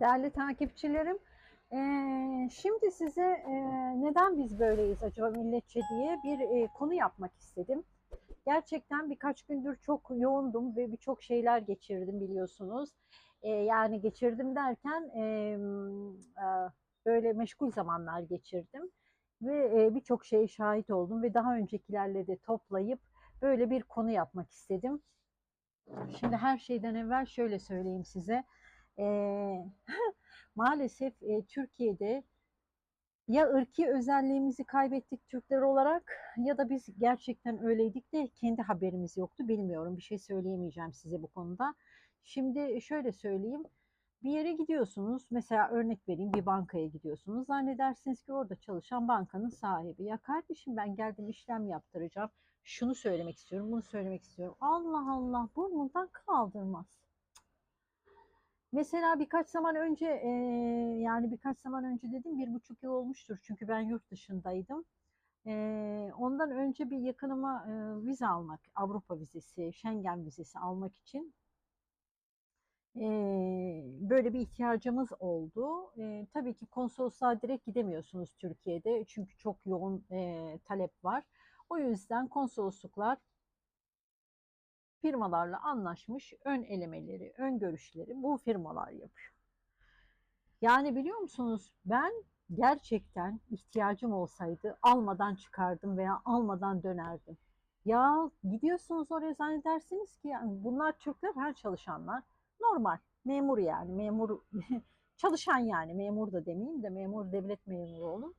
Değerli takipçilerim, eee, şimdi size eee, neden biz böyleyiz acaba milletçe diye bir eee, konu yapmak istedim. Gerçekten birkaç gündür çok yoğundum ve birçok şeyler geçirdim biliyorsunuz. Eee, yani geçirdim derken eee, eee, böyle meşgul zamanlar geçirdim ve eee, birçok şeye şahit oldum ve daha öncekilerle de toplayıp böyle bir konu yapmak istedim. Şimdi her şeyden evvel şöyle söyleyeyim size. Eee, maalesef e, Türkiye'de ya ırki özelliğimizi kaybettik Türkler olarak ya da biz gerçekten öyleydik de kendi haberimiz yoktu. Bilmiyorum bir şey söyleyemeyeceğim size bu konuda. Şimdi şöyle söyleyeyim. Bir yere gidiyorsunuz, mesela örnek vereyim bir bankaya gidiyorsunuz. Zannedersiniz ki orada çalışan bankanın sahibi. Ya kardeşim ben geldim işlem yaptıracağım. Şunu söylemek istiyorum, bunu söylemek istiyorum. Allah Allah burnundan kaldırmaz. Mesela birkaç zaman önce e, yani birkaç zaman önce dedim bir buçuk yıl olmuştur çünkü ben yurt dışındaydım. E, ondan önce bir yakınıma e, vize almak, Avrupa vizesi, Schengen vizesi almak için e, böyle bir ihtiyacımız oldu. E, tabii ki konsolosluğa direkt gidemiyorsunuz Türkiye'de çünkü çok yoğun e, talep var. O yüzden konsolosluklar firmalarla anlaşmış ön elemeleri, ön görüşleri bu firmalar yapıyor. Yani biliyor musunuz ben gerçekten ihtiyacım olsaydı almadan çıkardım veya almadan dönerdim. Ya gidiyorsunuz oraya zannedersiniz ki yani bunlar Türkler her çalışanlar normal memur yani memur çalışan yani memur da demeyeyim de memur devlet memuru olun.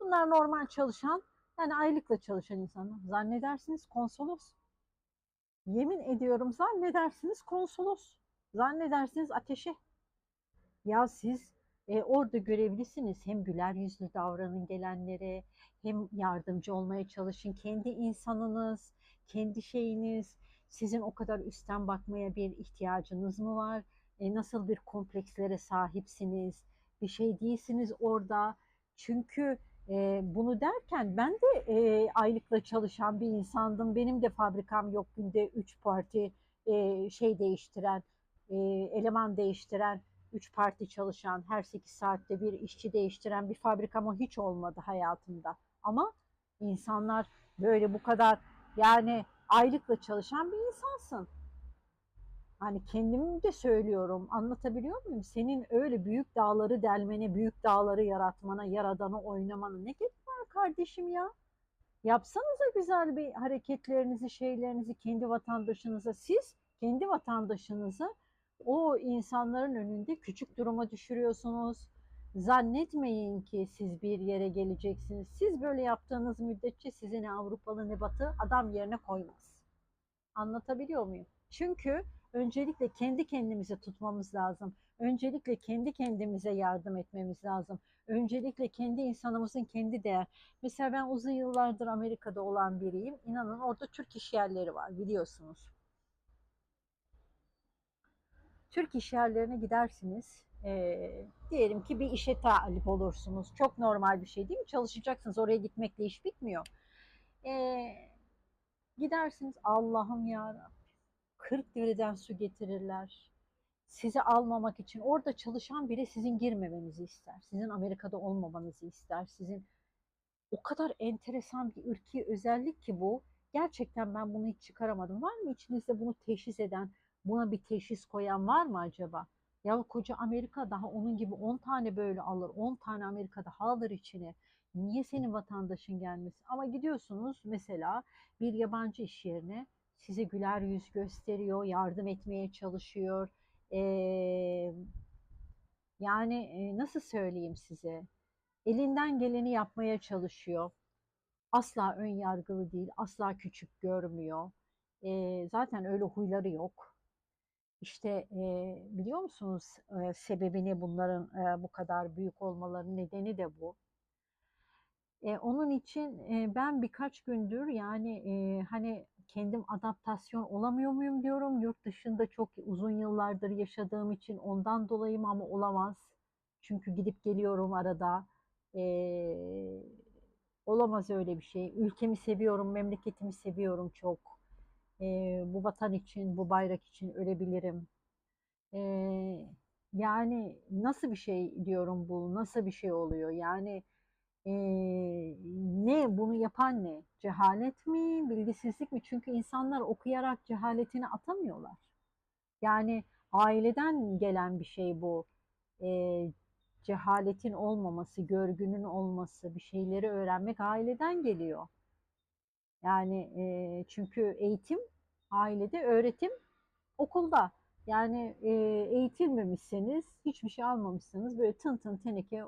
Bunlar normal çalışan yani aylıkla çalışan insanlar. Zannedersiniz konsolos Yemin ediyorum zannedersiniz konsolos, zannedersiniz ateşe. Ya siz e, orada görevlisiniz. Hem güler yüzlü davranın gelenlere, hem yardımcı olmaya çalışın. Kendi insanınız, kendi şeyiniz. Sizin o kadar üstten bakmaya bir ihtiyacınız mı var? E, nasıl bir komplekslere sahipsiniz? Bir şey değilsiniz orada. Çünkü e, bunu derken ben de e, aylıkla çalışan bir insandım. Benim de fabrikam yok günde 3 parti e, şey değiştiren, e, eleman değiştiren, 3 parti çalışan, her 8 saatte bir işçi değiştiren bir fabrikam o hiç olmadı hayatımda. Ama insanlar böyle bu kadar yani aylıkla çalışan bir insansın. Hani kendim de söylüyorum, anlatabiliyor muyum? Senin öyle büyük dağları delmene, büyük dağları yaratmana, yaradanı oynamana ne gerek var kardeşim ya? Yapsanıza güzel bir hareketlerinizi, şeylerinizi kendi vatandaşınıza, siz kendi vatandaşınızı o insanların önünde küçük duruma düşürüyorsunuz. Zannetmeyin ki siz bir yere geleceksiniz. Siz böyle yaptığınız müddetçe sizi ne Avrupalı ne Batı adam yerine koymaz. Anlatabiliyor muyum? Çünkü öncelikle kendi kendimize tutmamız lazım. Öncelikle kendi kendimize yardım etmemiz lazım. Öncelikle kendi insanımızın kendi değer. Mesela ben uzun yıllardır Amerika'da olan biriyim. İnanın orada Türk iş yerleri var biliyorsunuz. Türk iş yerlerine gidersiniz. Ee, diyelim ki bir işe talip olursunuz. Çok normal bir şey değil mi? Çalışacaksınız. Oraya gitmekle iş bitmiyor. Ee, gidersiniz Allah'ım ya 40 dereceden su getirirler. Sizi almamak için orada çalışan biri sizin girmemenizi ister. Sizin Amerika'da olmamanızı ister. Sizin o kadar enteresan bir ırki özellik ki bu. Gerçekten ben bunu hiç çıkaramadım. Var mı içinizde bunu teşhis eden, buna bir teşhis koyan var mı acaba? Ya koca Amerika daha onun gibi 10 tane böyle alır, 10 tane Amerika daha alır içine. Niye senin vatandaşın gelmesin? Ama gidiyorsunuz mesela bir yabancı iş yerine size güler yüz gösteriyor, yardım etmeye çalışıyor. Ee, yani e, nasıl söyleyeyim size? Elinden geleni yapmaya çalışıyor. Asla ön yargılı değil, asla küçük görmüyor. Ee, zaten öyle huyları yok. İşte e, biliyor musunuz e, sebebini bunların e, bu kadar büyük olmalarının nedeni de bu. E, onun için e, ben birkaç gündür yani e, hani kendim adaptasyon olamıyor muyum diyorum. Yurt dışında çok uzun yıllardır yaşadığım için ondan dolayı ama olamaz. Çünkü gidip geliyorum arada. E, olamaz öyle bir şey. Ülkemi seviyorum, memleketimi seviyorum çok. E, bu vatan için, bu bayrak için ölebilirim. E, Yani nasıl bir şey diyorum bu? Nasıl bir şey oluyor? Yani eee, ne bunu yapan ne? Cehalet mi, bilgisizlik mi? Çünkü insanlar okuyarak cehaletini atamıyorlar. Yani aileden gelen bir şey bu. Eee, cehaletin olmaması, görgünün olması, bir şeyleri öğrenmek aileden geliyor. Yani eee, çünkü eğitim ailede, öğretim okulda. Yani e, eğitilmemişseniz, hiçbir şey almamışsanız böyle tın tın teneke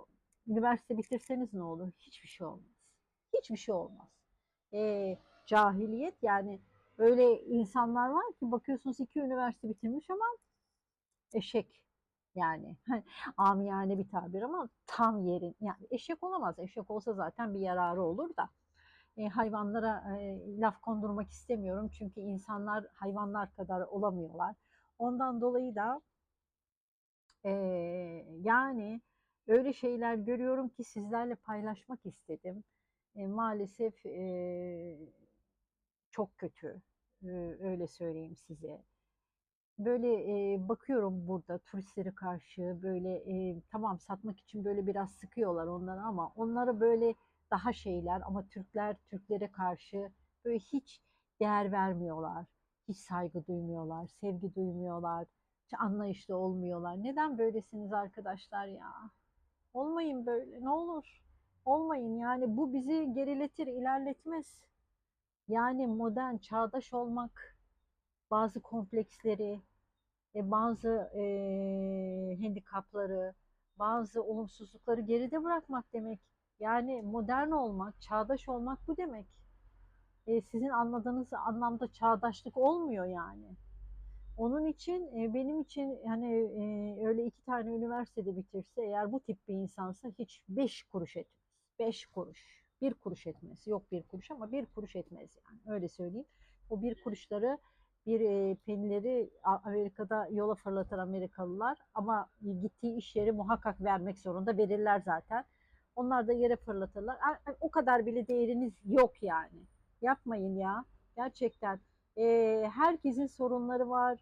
üniversite bitirseniz ne olur? Hiçbir şey olmaz. Hiçbir şey olmaz. E, cahiliyet yani öyle insanlar var ki bakıyorsunuz iki üniversite bitirmiş ama eşek yani amiyane bir tabir ama tam yerin yani eşek olamaz. Eşek olsa zaten bir yararı olur da e, hayvanlara e, laf kondurmak istemiyorum çünkü insanlar hayvanlar kadar olamıyorlar. Ondan dolayı da e, yani öyle şeyler görüyorum ki sizlerle paylaşmak istedim. E, maalesef e, çok kötü. E, öyle söyleyeyim size. Böyle e, bakıyorum burada turistlere karşı böyle e, tamam satmak için böyle biraz sıkıyorlar onları ama onları böyle daha şeyler ama Türkler Türklere karşı böyle hiç değer vermiyorlar. Hiç saygı duymuyorlar, sevgi duymuyorlar, hiç anlayışlı olmuyorlar. Neden böylesiniz arkadaşlar ya? Olmayın böyle, ne olur. Olmayın yani bu bizi geriletir, ilerletmez. Yani modern, çağdaş olmak, bazı kompleksleri, e, bazı e, handikapları, bazı olumsuzlukları geride bırakmak demek. Yani modern olmak, çağdaş olmak bu demek. E, sizin anladığınız anlamda çağdaşlık olmuyor yani. Onun için e, benim için hani öyle iki tane üniversitede bitirse eğer bu tip bir insansa hiç beş kuruş etmez. Beş kuruş. Bir kuruş etmez. Yok bir kuruş ama bir kuruş etmez yani. Öyle söyleyeyim. O bir kuruşları bir e, penileri Amerika'da yola fırlatır Amerikalılar ama gittiği iş yeri muhakkak vermek zorunda verirler zaten. Onlar da yere fırlatırlar. O kadar bile değeriniz yok yani. Yapmayın ya. Gerçekten. E, herkesin sorunları var.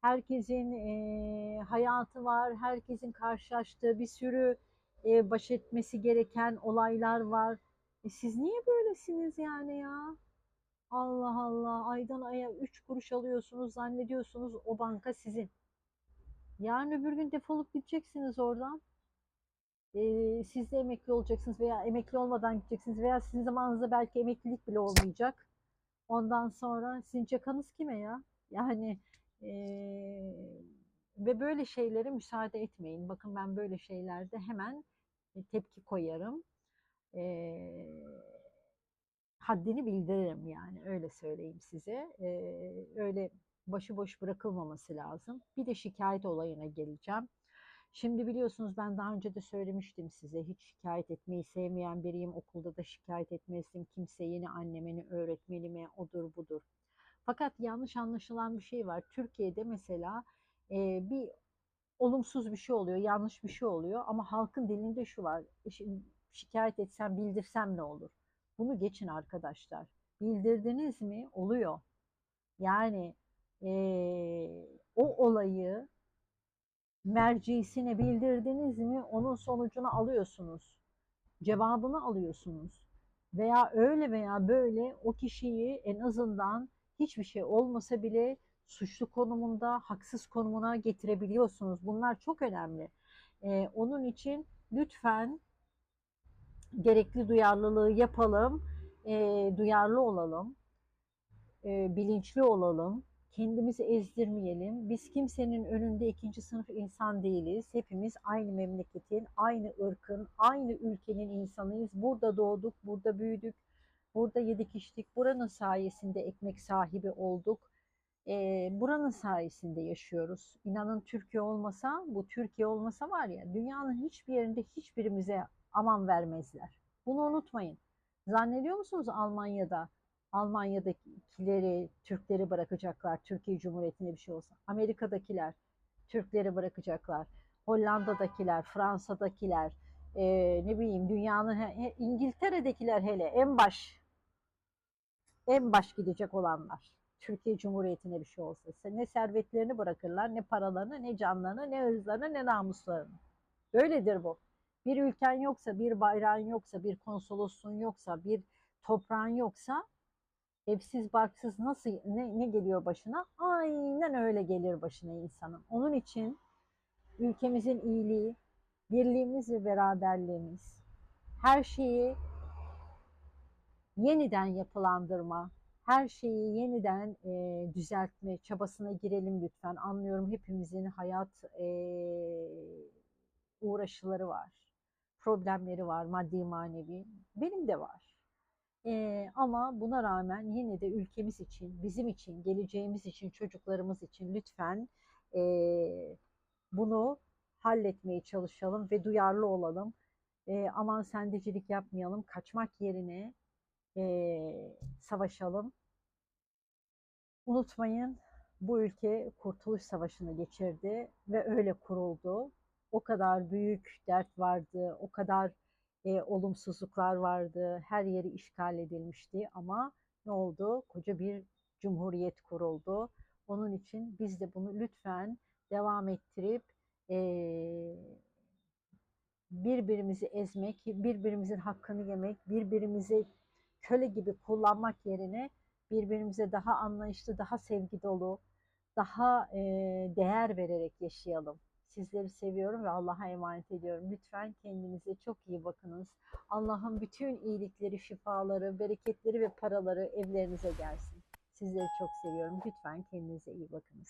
Herkesin e, hayatı var. Herkesin karşılaştığı bir sürü e, baş etmesi gereken olaylar var. E, siz niye böylesiniz yani ya? Allah Allah. Aydan aya 3 kuruş alıyorsunuz. Zannediyorsunuz o banka sizin. Yarın öbür gün defolup gideceksiniz oradan e, siz de emekli olacaksınız veya emekli olmadan gideceksiniz veya sizin zamanınızda belki emeklilik bile olmayacak. Ondan sonra sizin cakanız kime ya? Yani e, ve böyle şeylere müsaade etmeyin. Bakın ben böyle şeylerde hemen tepki koyarım. E, haddini bildiririm yani öyle söyleyeyim size. E, öyle başıboş bırakılmaması lazım. Bir de şikayet olayına geleceğim. Şimdi biliyorsunuz ben daha önce de söylemiştim size hiç şikayet etmeyi sevmeyen biriyim. Okulda da şikayet etmezdim. Kimseye ne anneme ne öğretmenime odur budur. Fakat yanlış anlaşılan bir şey var. Türkiye'de mesela e, bir olumsuz bir şey oluyor, yanlış bir şey oluyor ama halkın dilinde şu var. Şikayet etsem, bildirsem ne olur? Bunu geçin arkadaşlar. Bildirdiniz mi? Oluyor. Yani e, o olayı mercisine bildirdiniz mi onun sonucunu alıyorsunuz. Cevabını alıyorsunuz. Veya öyle veya böyle o kişiyi en azından hiçbir şey olmasa bile suçlu konumunda, haksız konumuna getirebiliyorsunuz. Bunlar çok önemli. Ee, onun için lütfen gerekli duyarlılığı yapalım, e, duyarlı olalım, e, bilinçli olalım kendimizi ezdirmeyelim. Biz kimsenin önünde ikinci sınıf insan değiliz. Hepimiz aynı memleketin, aynı ırkın, aynı ülkenin insanıyız. Burada doğduk, burada büyüdük, burada yedik içtik. Buranın sayesinde ekmek sahibi olduk. Ee, buranın sayesinde yaşıyoruz. İnanın Türkiye olmasa, bu Türkiye olmasa var ya dünyanın hiçbir yerinde hiçbirimize aman vermezler. Bunu unutmayın. Zannediyor musunuz Almanya'da Almanya'dakileri, Türkleri bırakacaklar. Türkiye Cumhuriyeti'ne bir şey olsa. Amerika'dakiler Türkleri bırakacaklar. Hollanda'dakiler, Fransa'dakiler, e, ne bileyim dünyanın, he, İngiltere'dekiler hele en baş en baş gidecek olanlar. Türkiye Cumhuriyeti'ne bir şey olsa. Ne servetlerini bırakırlar, ne paralarını, ne canlarını, ne ırzlarını, ne namuslarını. Böyledir bu. Bir ülken yoksa, bir bayrağın yoksa, bir konsolosluğun yoksa, bir toprağın yoksa evsiz barksız nasıl ne, ne geliyor başına? Aynen öyle gelir başına insanın. Onun için ülkemizin iyiliği, birliğimiz ve beraberliğimiz, her şeyi yeniden yapılandırma, her şeyi yeniden e, düzeltme çabasına girelim lütfen. Anlıyorum hepimizin hayat e, uğraşıları var, problemleri var, maddi manevi. Benim de var. E, ama buna rağmen yine de ülkemiz için, bizim için, geleceğimiz için, çocuklarımız için lütfen e, bunu halletmeye çalışalım ve duyarlı olalım. E, aman sendecilik yapmayalım, kaçmak yerine e, savaşalım. Unutmayın bu ülke Kurtuluş Savaşı'nı geçirdi ve öyle kuruldu. O kadar büyük dert vardı, o kadar e, olumsuzluklar vardı, her yeri işgal edilmişti ama ne oldu? Koca bir cumhuriyet kuruldu. Onun için biz de bunu lütfen devam ettirip e, birbirimizi ezmek, birbirimizin hakkını yemek, birbirimizi köle gibi kullanmak yerine birbirimize daha anlayışlı, daha sevgi dolu, daha e, değer vererek yaşayalım. Sizleri seviyorum ve Allah'a emanet ediyorum. Lütfen kendinize çok iyi bakınız. Allah'ın bütün iyilikleri, şifaları, bereketleri ve paraları evlerinize gelsin. Sizleri çok seviyorum. Lütfen kendinize iyi bakınız.